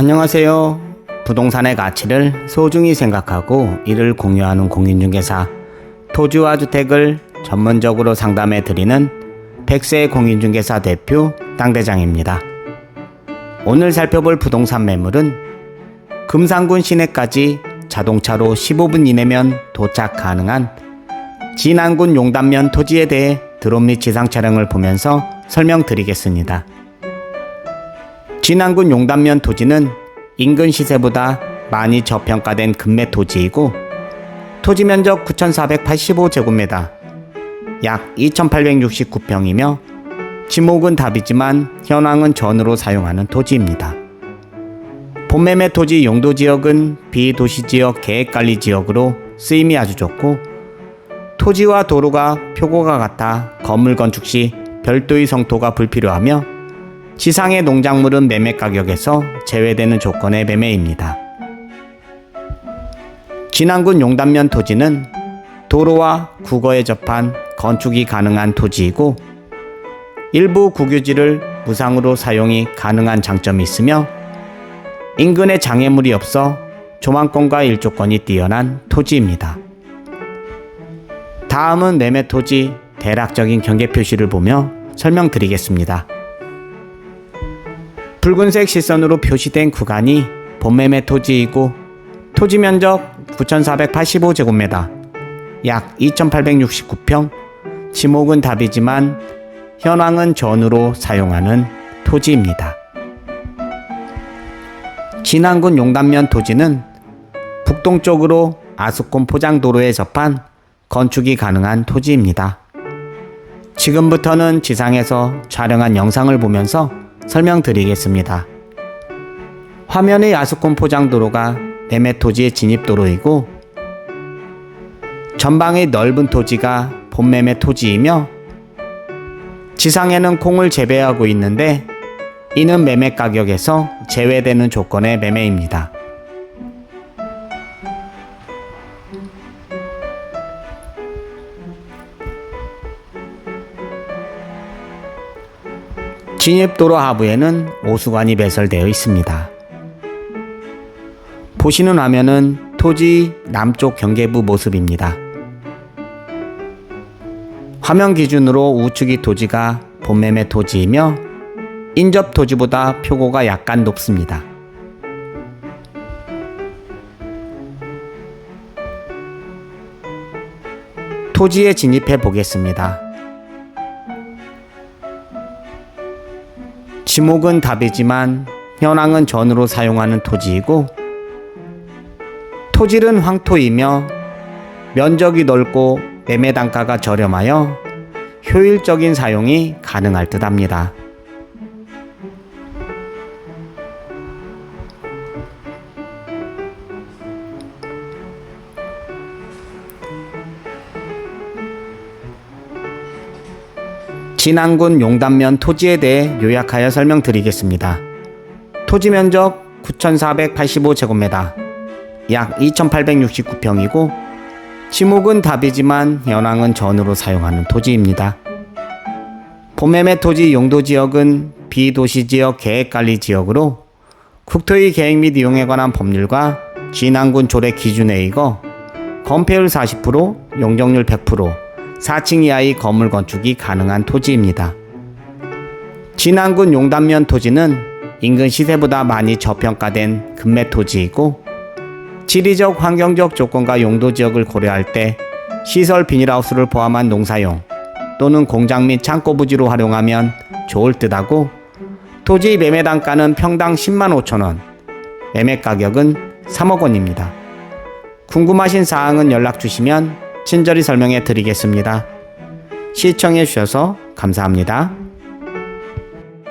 안녕하세요. 부동산의 가치를 소중히 생각하고 이를 공유하는 공인중개사 토지와 주택을 전문적으로 상담해 드리는 백세 공인중개사 대표 땅대장입니다. 오늘 살펴볼 부동산 매물은 금산군 시내까지 자동차로 15분 이내면 도착 가능한 진안군 용담면 토지에 대해 드론 및 지상 촬영을 보면서 설명드리겠습니다. 진안군 용담면 토지는 인근 시세보다 많이 저평가된 급매 토지이고 토지 면적 9,485제곱미터, 약 2,869평이며 지목은 답이지만 현황은 전으로 사용하는 토지입니다. 본매매 토지 용도 지역은 비도시 지역 계획 관리 지역으로 쓰임이 아주 좋고 토지와 도로가 표고가 같아 건물 건축 시 별도의 성토가 불필요하며 지상의 농작물은 매매 가격에서 제외되는 조건의 매매입니다. 진안군 용담면 토지는 도로와 국어에 접한 건축이 가능한 토지이고 일부 국유지를 무상으로 사용이 가능한 장점이 있으며 인근에 장애물이 없어 조망권과 일조권이 뛰어난 토지입니다. 다음은 매매 토지 대략적인 경계 표시를 보며 설명드리겠습니다. 붉은색 시선으로 표시된 구간이 본매매 토지이고 토지 면적 9,485제곱미터, 약 2,869평, 지목은 답이지만 현황은 전으로 사용하는 토지입니다. 진안군 용담면 토지는 북동쪽으로 아스콘 포장도로에 접한 건축이 가능한 토지입니다. 지금부터는 지상에서 촬영한 영상을 보면서 설명드리겠습니다. 화면의 아스콘 포장도로가 매매 토지의 진입도로이고 전방의 넓은 토지가 본매매 토지이며 지상에는 콩을 재배하고 있는데 이는 매매 가격에서 제외되는 조건의 매매입니다. 진입도로 하부에는 오수관이 배설되어 있습니다. 보시는 화면은 토지 남쪽 경계부 모습입니다. 화면 기준으로 우측이 토지가 본매매 토지이며 인접 토지보다 표고가 약간 높습니다. 토지에 진입해 보겠습니다. 지목은 답이지만 현황은 전으로 사용하는 토지이고 토질은 황토이며 면적이 넓고 매매 단가가 저렴하여 효율적인 사용이 가능할 듯 합니다. 진안군 용담면 토지에 대해 요약하여 설명드리겠습니다. 토지 면적 9,485제곱미터, 약 2,869평이고 지목은 답이지만 현황은 전으로 사용하는 토지입니다. 본매매 토지 용도 지역은 비도시 지역 계획 관리 지역으로 국토의 계획 및 이용에 관한 법률과 진안군 조례 기준에 의거 건폐율 40%, 용적률 100%, 4층 이하의 건물 건축이 가능한 토지입니다. 진안군 용담면 토지는 인근 시세보다 많이 저평가된 급매 토지이고 지리적 환경적 조건과 용도 지역을 고려할 때 시설 비닐하우스를 포함한 농사용 또는 공장 및 창고 부지로 활용하면 좋을 듯하고 토지 매매 단가는 평당 10만 5천 원, 매매 가격은 3억 원입니다. 궁금하신 사항은 연락 주시면 친절히 설명해 드리겠습니다. 시청해 주셔서 감사합니다.